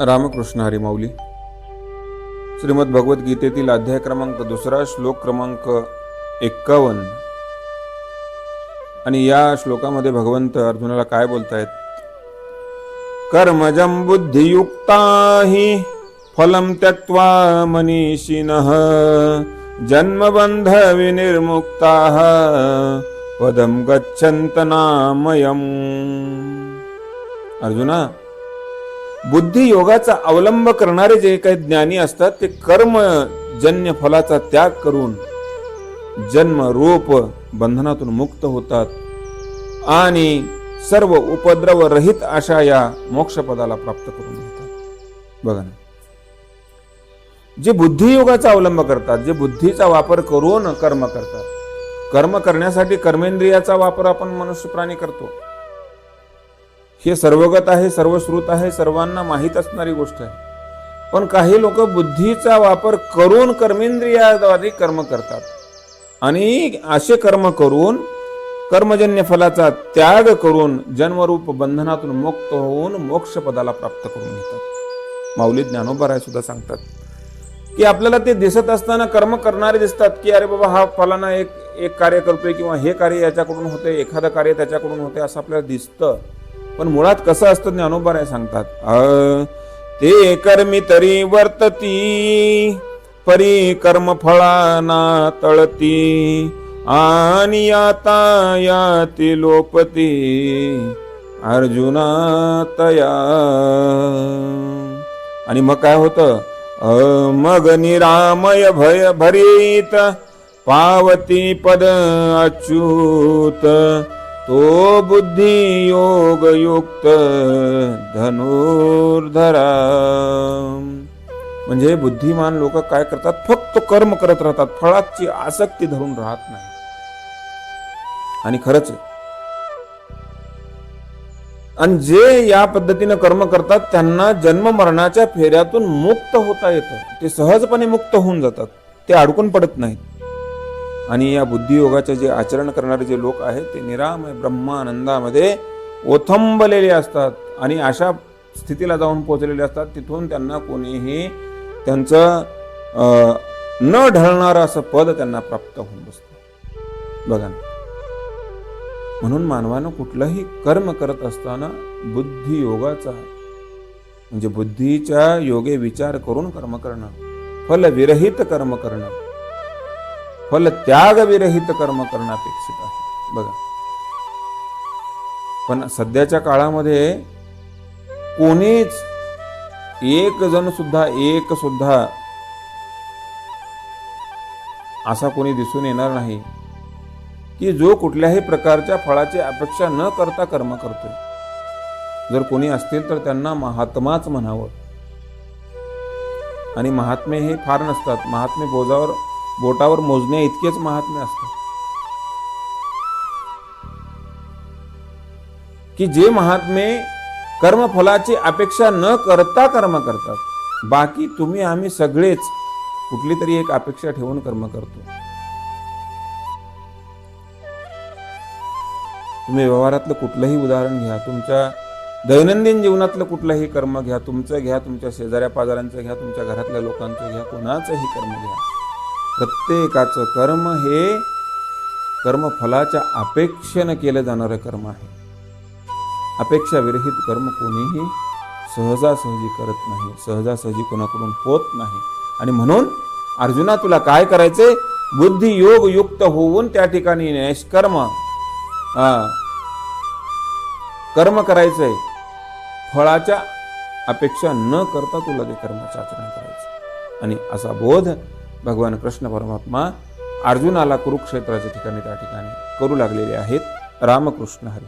रामकृष्ण हरिमाऊली. श्रीमद भगवद्गीतेतील अध्याय क्रमांक दुसरा श्लोक क्रमांक एक्कावन्न. आणि या श्लोकामध्ये भगवंत अर्जुनाला काय बोलतायत? कर्मजं बुद्धियुक्ता हि फलं त्यक्त्वा मनीषिणः जन्मबंध विनिर्मुक्ता पदम गच्छन्त नामयम्। अर्जुना बुद्धी योगाचा अवलंब करणारे जे काही ज्ञानी असतात ते कर्मजन्य फलाचा त्याग करून जन्म रूप बंधनातून मुक्त होतात. आणि सर्व उपद्रव रहित अशा या मोक्षपदाला प्राप्त करून घेतात. बघा ना. जे बुद्धियोगाचा अवलंब करतात जे बुद्धीचा वापर करून कर्म करतात कर्म करण्यासाठी कर्मेंद्रियाचा वापर आपण मनुष्य प्राणी करतो. हे सर्वगत आहे सर्वश्रुत आहे सर्वांना माहीत असणारी गोष्ट आहे. पण काही लोक बुद्धीचा वापर करून कर्मेंद्रियाद्वारे कर्म करतात. आणि असे कर्म करून कर्मजन्य फलाचा त्याग करून जन्मरूप बंधनातून मुक्त होऊन मोक्षपदाला प्राप्त करून घेतात. माऊली ज्ञानोबराय सुद्धा सांगतात की आपल्याला ते दिसत असताना कर्म करणारे दिसतात की अरे बाबा हा फलाना एक एक कार्य करतोय किंवा हे कार्य याच्याकडून होते एखादं कार्य त्याच्याकडून होते असं आपल्याला दिसतं. पण मुळात कसं असतं ज्ञानोबाराय सांगतात? अ, ते कर्मी तरी वर्तती परी कर्म फळाना तळती आणि आता याती लोपती. अर्जुना तया. आणि मग काय होतं? अ, मग निरामय भय भरीत पावती पद अच्युत. तो बुद्धी योग युक्त धनुर्धरा. म्हणजे बुद्धिमान लोक काय करतात? फक्त कर्म करत राहतात. फळाची आसक्ती धरून राहत नाही आणि खरंच आणि जे या पद्धतीनं कर्म करतात त्यांना जन्म मरणाच्या फेऱ्यातून मुक्त होता येतं. ते सहजपणे मुक्त होऊन जातात. ते अडकून पडत नाहीत. आणि या बुद्धियोगाचे जे आचरण करणारे जे लोक आहेत ते निरामय ब्रह्मानंदामध्ये ओथंबलेले असतात आणि अशा स्थितीला जाऊन पोचलेले असतात तिथून त्यांना कोणीही त्यांचं न ढळणारं असं पद त्यांना प्राप्त होऊन बसतं. बघा ना. म्हणून मानवानं कुठलंही कर्म करत असताना बुद्धियोगाचा म्हणजे बुद्धीच्या योगे विचार करून कर्म करणं फलविरहित कर्म करणं फल त्याग विरहित कर्म करणं अपेक्षित आहे. बघा. पण सध्याच्या काळामध्ये कोणीच एक जण सुद्धा एक सुद्धा असा कोणी दिसून येणार नाही की जो कुठल्याही प्रकारच्या फळाची अपेक्षा न करता कर्म करतो जर कोणी असतील तर त्यांना महात्माच म्हणावं. आणि महात्मे हे फार नसतात. महात्मे बोजावर बोटावर मोजण्या इतकेच महात्म्य असतात. की जे महात्मे कर्मफलाची अपेक्षा न करता कर्म करतात बाकी तुम्ही आम्ही सगळेच कुठली तरी एक अपेक्षा ठेवून कर्म करतो. तुम्ही व्यवहारातलं कुठलंही उदाहरण घ्या तुमच्या दैनंदिन जीवनातलं कुठलंही कर्म घ्या तुमचं घ्या तुमच्या शेजाऱ्या पाजाऱ्यांचं घ्या तुमच्या घरातल्या लोकांचं घ्या कोणाचंही कर्म घ्या. प्रत्येकाचं कर्म हे कर्मफलाच्या अपेक्षेनं केलं जाणारं कर्म आहे. अपेक्षा विरहित कर्म कोणीही सहजासहजी करत नाही सहजासहजी कोणाकडून होत नाही. आणि म्हणून अर्जुना तुला काय करायचंय? बुद्धी योग युक्त होऊन त्या ठिकाणी निष्कर्म हा कर्म करायचंय. फळाच्या अपेक्षा न करता तुला ते कर्माचं आचरण करायचं आणि असा बोध भगवान कृष्ण परमात्मा अर्जुनाला कुरुक्षेत्राच्या ठिकाणी त्या ठिकाणी करू लागलेले आहेत. रामकृष्ण हरी.